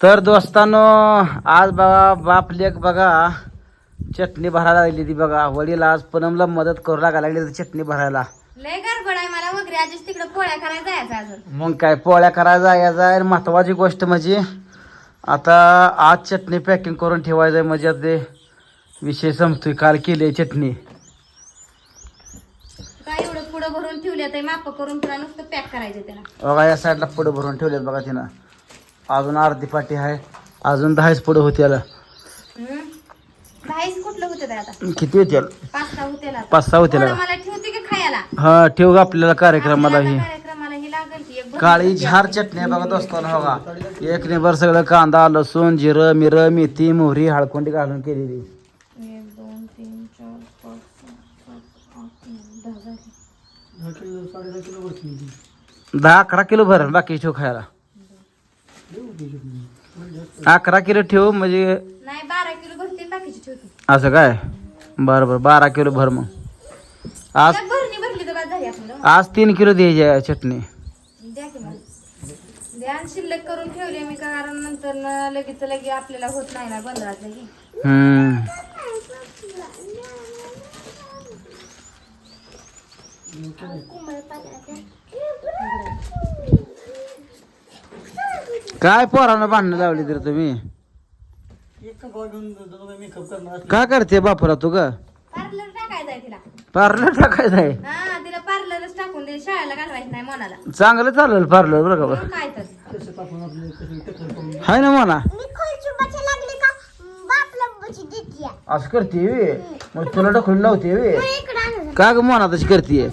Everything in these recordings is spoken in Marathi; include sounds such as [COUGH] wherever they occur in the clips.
तर दोस्तानो आज बघा बाप लेक बघा. चटणी भरायला लागली ती बघा. वडील आज पनमला मदत करू लागायला लागली ती चटणी भरायला. लय गडबड आहे मला वगैरे. आजच तिकडे पोळ्या अजून. मग काय पोळ्या करायचा यायचा आणि महत्वाची गोष्ट म्हणजे आता आज चटणी पॅकिंग करून ठेवायचं आहे. म्हणजे आता ते विषय संपतोय. काल केली आहे चटणी. काय एवढं पुढं भरून ठेवले ते माप करून तुला नुसतं पॅक करायचं त्याला. बघा या साईडला पुढं भरून ठेवलेत बघा तिनं. अजून अर्धी पाटी आहे. अजून दहाच पुढं होती याला हम्म. दहाच कुठलं होतं ते आता? किती होती पाच सहा होते पाच सहा होते थोडं याला मला ठेवते की खायला? हा ठेवू आपल्याला कार्यक्रमाला ही. काळी झार चटणी आहे बघा दोस्तांनो बघा. एक नेबर सगळं कांदा लसूण जिरं मिरं मेथी मोहरी हळकुंडी घालून केलेली. दहा अकरा किलो भर बाकी ठेव खायला. अकरा किलो ठेव म्हणजे नाही बारा किलो भरते बाकीची ठेवते. असं काय? बरं बरं बारा किलो भर मग. आज एक भरणी भरली तर बाद झाली आपलं आज तीन किलो द्यायची आहे चटणी. द्या की मला द्या आणि शिल्लक करून ठेवले मी कारण नंतर न लगेच लगे आपल्याला होत नाही ना बंदरात लगे. हम्म. काय पोरानं भांडणं लावली तर तुम्ही? काय करते बापरा तू ग? पार्लर टाकायचं आहे तिला. पार्लर टाकायचं आहे हा तिला पार्लरच टाकून दे. शाळेला घालवायचं नाही मनाला. चांगलं चालेल पार्लर बरं का बरं? मग काय तर. हाय ना म्हणा मी खोलचुबाची लागली का? बाप लंबूची देतीया असं करते वे मग तुला ढकलून लावते वे इकडे का ग म्हणा तशी करते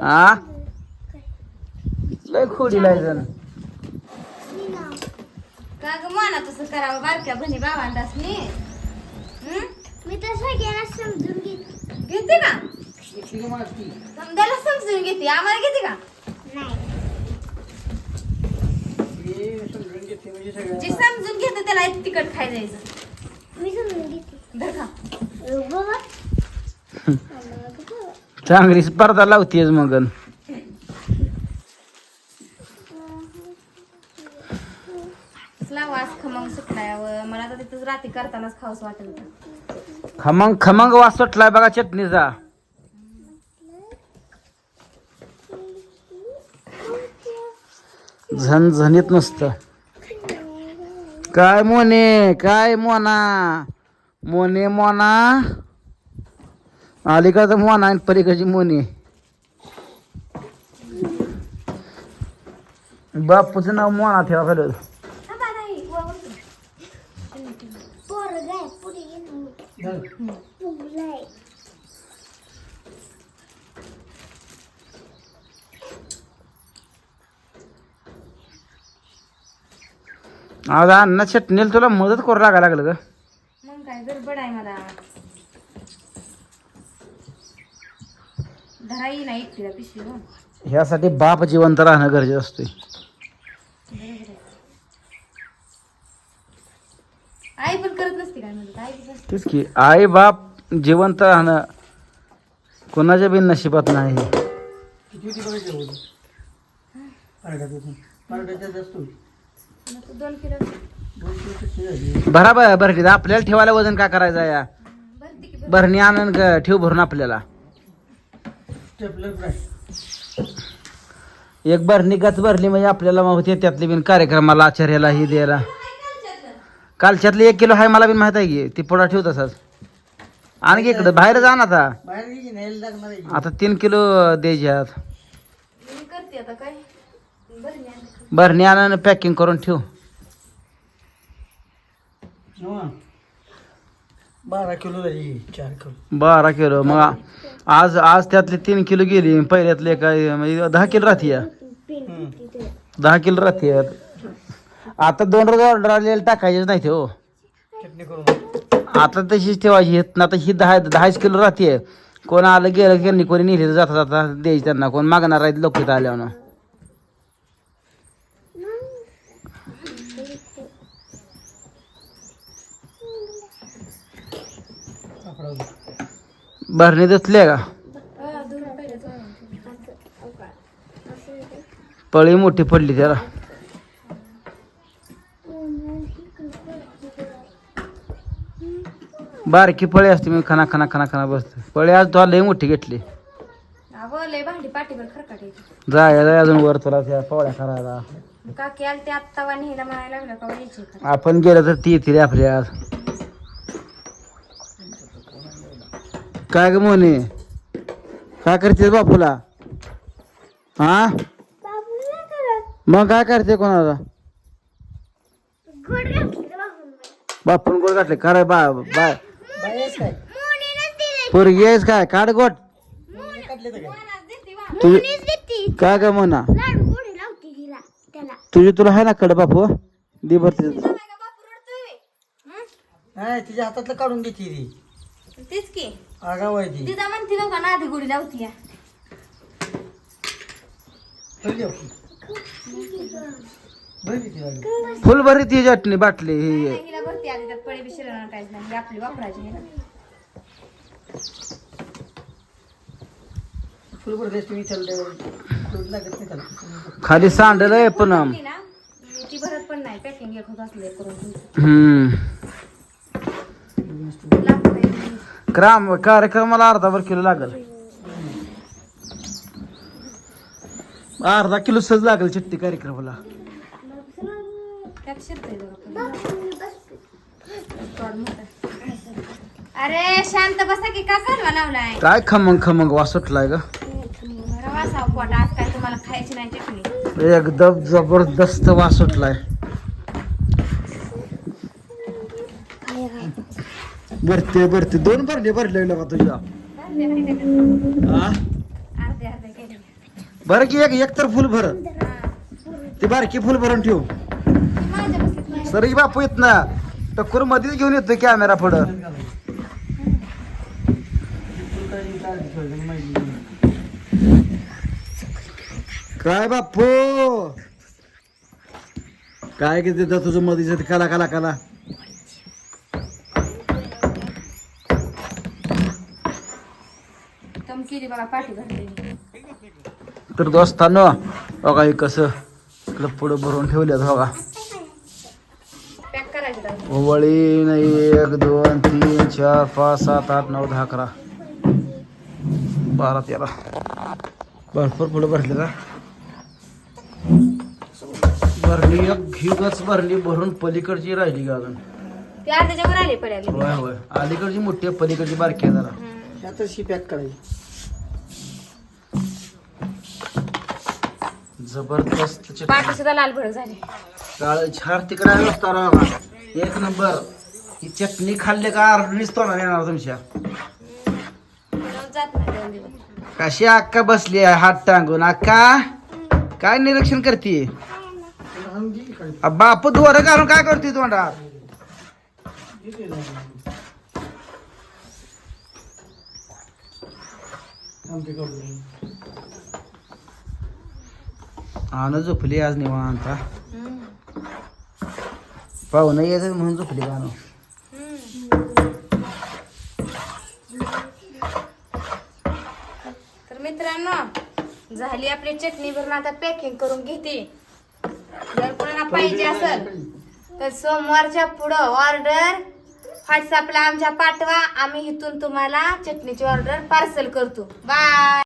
आ? लय खोडी लायजन का ग? मना तसं करावं बारक्या बहिणी भावांदासनी हं? मी तर सगळ्यांना समजून घेते. घेते का? समजायला समजून घेते. आम्हाला घेते का? नाही. जे समजून घेते त्याला एक तिखट खाय जायचं मी समजून घेते. धर बाबा. [LAUGHS] चांगली स्पर्धा लावतेच मग वास खमंग सुटलाय. मला तर तिथंच रात्री करतानाच खाऊस वाटत खमंग खमंग वास सुटलाय बघा चटणीचा. झणझणीत नुसतं. काय मोने काय मोना? मोने मोना? अलीकडचं मोना आणि पलीकडची मोने. बापूचं नाव मोना ठेवा खरं थांबा नाही वर उतर. पोरग आहे पुढे गेलो पुगलाय आज अण्णा चटणीला तुला मदत करू लागायला लागलं ग. मग काय गडबड आहे मला. धराई नाही एकटीला पिशवी हो. ह्यासाठी बाप जिवंत राहणं गरजेचं असते आई पण करत नसते काय म्हणत आई पण तेच की आई बाप जिवंत राहणं कोणाच्या बी नशिबात नाही. मग तू दोन किलो बराबर बरं आपल्याला ठेवायला वजन काय करायचं या? भरती की भरणी आणून ग- ठेव भरून आपल्याला. एक भरणी गच भरली म्हणजे आपल्याला मग होते त्यातली बिन कार्यक्रमाला आचार्याला ही द्यायला. कालच्यातली एक किलो आहे मला बिन माहीत आहे की ती पुढा ठेव तसाच. आणखी इकडं बाहेर जा ना आता. आता तीन किलो द्यायचे आहेत मी करते आता काय? बरं आणून पॅकिंग करून ठेव. बारा किलो झाली चार किलो. बारा किलो मग आज आज त्यातली तीन किलो गेली पहिल्यातले काय म्हणजे दहा किलो राहते या. दहा किलो राहते आता दोन रोज ऑर्डर आलेले टाकायचेच नाही ते हो. चटणी करून आता तशीच ठेवायची. आहेत. आता ही दहा दहाच किलो राहते कोण आलं गेलं की कोणी नेले जाता जाता द्यायची त्यांना. कोण मागणार आहेत लोक इथं आल्यावर भरणी धुतले का. पळी मोठी पडली त्याला. बारकी फळे असते मी खाना खाना खाना खाना बसते. फळे आज तुला लई मोठी घेतली. अगं लय भांडी पाठीवर खरकाट येते जाय जाय अजून वर तुला त्या पोळ्या करायला. काकी आली ते आत्ता वाणी हिला म्हणायला लागलं का यायची का आपण गेलं तर ती येतील आपल्या काय ग मोने? काय करते बापूला? हा? मग काय करते कोणाला? बापून गोड घातले. काय बा बा. बाहेरच काय मोनीनच दिले पोरगी आहेस काय? काढ गोट. काढले तर काय तुझी मोनीच देते काय ग म्हणा लाडू गोडी लावते तिला त्याला तुझी तुला आहे ना कड बापू दे भरते नाही तिच्या हातातलं काढून देते ती तीच की. आगाव आहे ती. तिथं म्हणते नका ना आधी गुढी लावती या. पहिली आपली. फुल भरी ती चटणी बाटली ही. हिला भरती त्यात पळे काहीच नाही. ही आपली वापरायची खाली सांडल आहे पण ना ती भरत पण नाही. पॅकिंग एक होत असले करून तुमचं. हम्म. लागतंय. क्राम कार्यक्रमाला अर्धा भर किलो लागल. अर्धा किलो सहज लागेल चिट्टी कार्यक्रमाला. शिरतंय. अरे शांत बसा की का लावलाय? काय खमंग खमंग वास सुटलाय ग. बरं वासाव पोट आज काय तुम्हाला खायची नाही चटणी एकदम जबरदस्त वास सुटलाय. भरते भरते. दोन भरले भरले का तुझ्या. बरं की एक एक तर फुल भर. ती बारकी फुल भरून ठेव. सर बापू येत ना टक्कर मध्येच घेऊन येतो कॅमेरा पुढं. काय बापू काय किती देतं तुझं मधीच काला काला काला. केली बघा पाठी भरलेली तर दोस्तानं बघा हे कसं इकडं पुढं भरून ठेवल्यात बघा. वळी नाही एक दोन तीन चार पाच सात आठ नऊ दहा अकरा. बारा तेरा. भरपूर पुढं भरले का? भरली एक घिगच भरली भरून पलीकडची राहिली का अजून. ती अर्ध्याच्या वर आली पडायली होय होय. अलीकडची मोठी आहे पलीकडची बारकी आहे जरा. ही पॅक करायची. जबरदस्त चटणी पाठी सुद्धा लाल भडक झाली. काळ तिकडे एक नंबर. ही चटणी खाल्ली का अर्धीच तोंडाला येणार तुमच्या? रोज जात नाही दोन दिवस. कशी अक्का बसली आहे हात टांगून? अक्का काय निरीक्षण करते? बापू दोरं घालून काय करते तोंडात? आमची काढून आण झोपली आज निवांत. पाहुणं येत म्हणून झोपली गाणं तर मित्रांनो झाली आपली चटणी भरून आता पॅकिंग करून घेते. जर कोणाला पाहिजे असेल तर सोमवारच्या पुढं ऑर्डर व्हॉट्सअपला आमच्या पाठवा. आम्ही इथून तुम्हाला चटणीची ऑर्डर पार्सल करतो. बाय